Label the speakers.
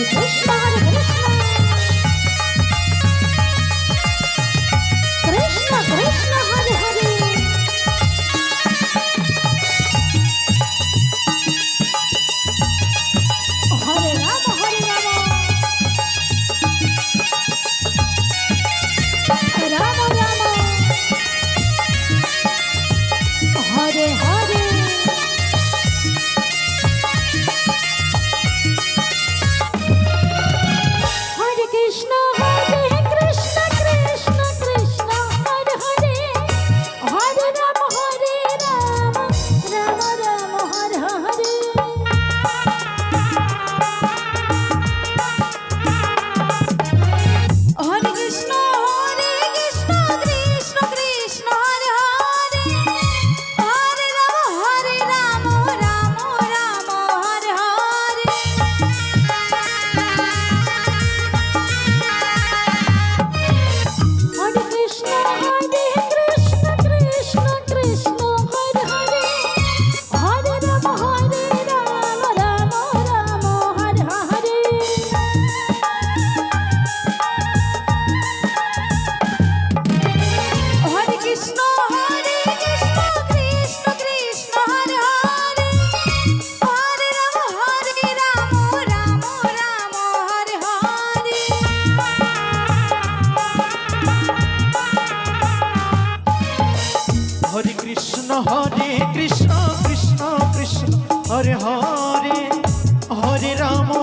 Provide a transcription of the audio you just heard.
Speaker 1: Hare Krishna Hare Hare Hare Hare Ram